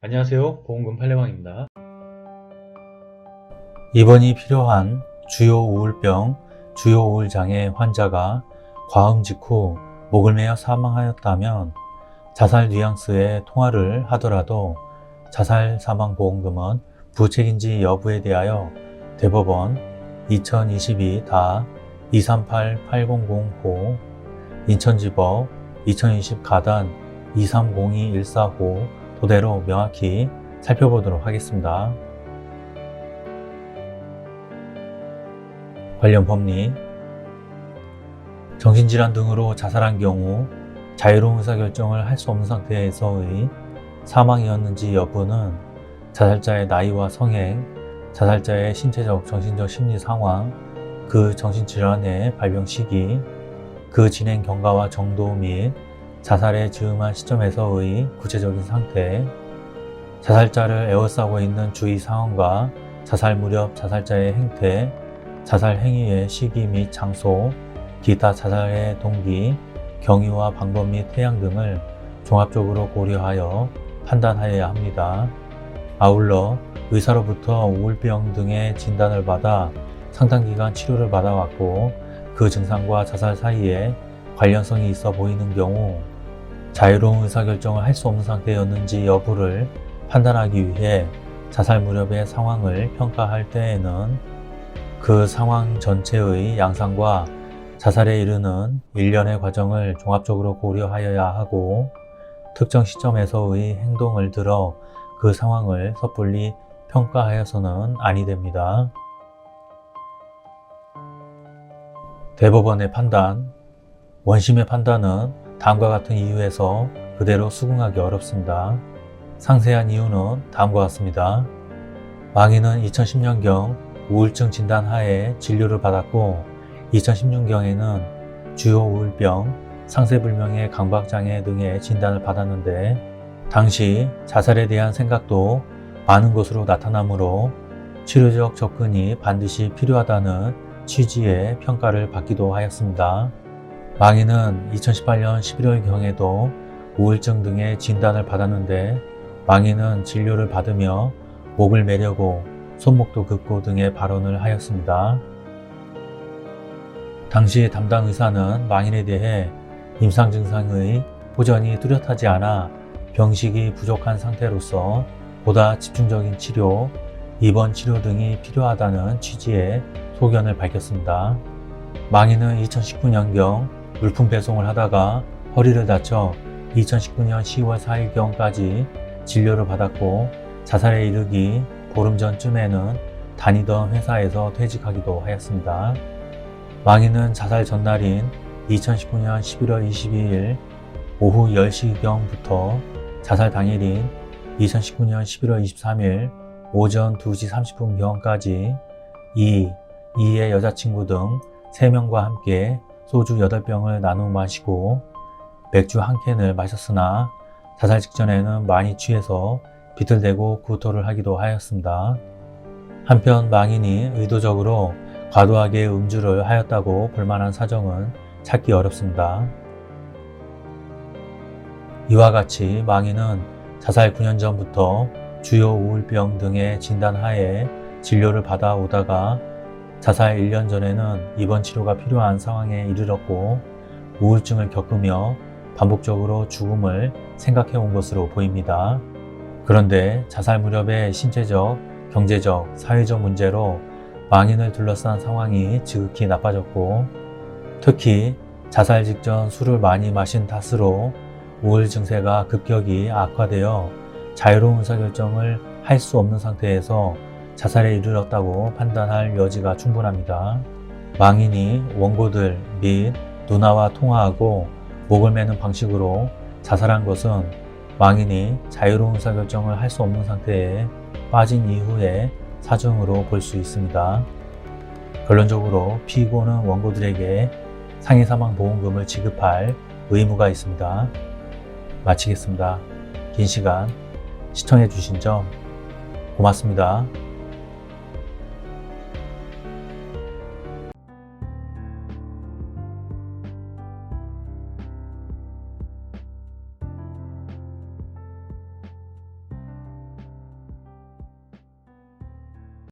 안녕하세요. 보험금 팔례방입니다. 입원이 필요한 주요 우울병, 주요 우울장애 환자가 과음 직후 목을 매어 사망하였다면 자살 뉘앙스의 통화를 하더라도 자살 사망 보험금은 부책인지 여부에 대하여 대법원 2022 다 238-8005 인천지법 2020 가단 2302145 토대로 명확히 살펴보도록 하겠습니다. 관련 법리 정신질환 등으로 자살한 경우 자유로운 의사결정을 할 수 없는 상태에서의 사망이었는지 여부는 자살자의 나이와 성행, 자살자의 신체적, 정신적 심리 상황, 그 정신질환의 발병 시기, 그 진행 경과와 정도 및 자살에 즈음한 시점에서의 구체적인 상태, 자살자를 에워싸고 있는 주위 상황과 자살 무렵 자살자의 행태, 자살 행위의 시기 및 장소, 기타 자살의 동기, 경위와 방법 및 태양 등을 종합적으로 고려하여 판단하여야 합니다. 아울러 의사로부터 우울병 등의 진단을 받아 상당 기간 치료를 받아왔고 그 증상과 자살 사이에 관련성이 있어 보이는 경우 자유로운 의사결정을 할 수 없는 상태였는지 여부를 판단하기 위해 자살 무렵의 상황을 평가할 때에는 그 상황 전체의 양상과 자살에 이르는 일련의 과정을 종합적으로 고려하여야 하고 특정 시점에서의 행동을 들어 그 상황을 섣불리 평가하여서는 아니 됩니다. 대법원의 판단 원심의 판단은 다음과 같은 이유에서 그대로 수긍하기 어렵습니다. 상세한 이유는 다음과 같습니다. 망인은 2010년경 우울증 진단 하에 진료를 받았고 2016경에는 주요 우울병, 상세불명의 강박장애 등의 진단을 받았는데 당시 자살에 대한 생각도 많은 것으로 나타나므로 치료적 접근이 반드시 필요하다는 취지의 평가를 받기도 하였습니다. 망인은 2018년 11월경에도 우울증 등의 진단을 받았는데 망인은 진료를 받으며 목을 매려고 손목도 긋고 등의 발언을 하였습니다. 당시 담당 의사는 망인에 대해 임상 증상의 호전이 뚜렷하지 않아 병식이 부족한 상태로서 보다 집중적인 치료, 입원 치료 등이 필요하다는 취지의 소견을 밝혔습니다. 망인은 2019년경 물품 배송을 하다가 허리를 다쳐 2019년 10월 4일경까지 진료를 받았고 자살에 이르기 보름 전쯤에는 다니던 회사에서 퇴직하기도 하였습니다. 망인은 자살 전날인 2019년 11월 22일 오후 10시경부터 자살 당일인 2019년 11월 23일 오전 2시 30분경까지 이, 이의 여자친구 등 3명과 함께 소주 8병을 나누어 마시고 맥주 한 캔을 마셨으나 자살 직전에는 많이 취해서 비틀대고 구토를 하기도 하였습니다. 한편 망인이 의도적으로 과도하게 음주를 하였다고 볼 만한 사정은 찾기 어렵습니다. 이와 같이 망인은 자살 9년 전부터 주요 우울병 등의 진단 하에 진료를 받아오다가 자살 1년 전에는 입원 치료가 필요한 상황에 이르렀고 우울증을 겪으며 반복적으로 죽음을 생각해 온 것으로 보입니다. 그런데 자살 무렵의 신체적, 경제적, 사회적 문제로 망인을 둘러싼 상황이 지극히 나빠졌고 특히 자살 직전 술을 많이 마신 탓으로 우울 증세가 급격히 악화되어 자유로운 의사결정을 할 수 없는 상태에서 자살에 이르렀다고 판단할 여지가 충분합니다. 망인이 원고들 및 누나와 통화하고 목을 매는 방식으로 자살한 것은 망인이 자유로운 의사결정을 할 수 없는 상태에 빠진 이후의 사정으로 볼 수 있습니다. 결론적으로 피고는 원고들에게 상해 사망 보험금을 지급할 의무가 있습니다. 마치겠습니다. 긴 시간 시청해 주신 점 고맙습니다.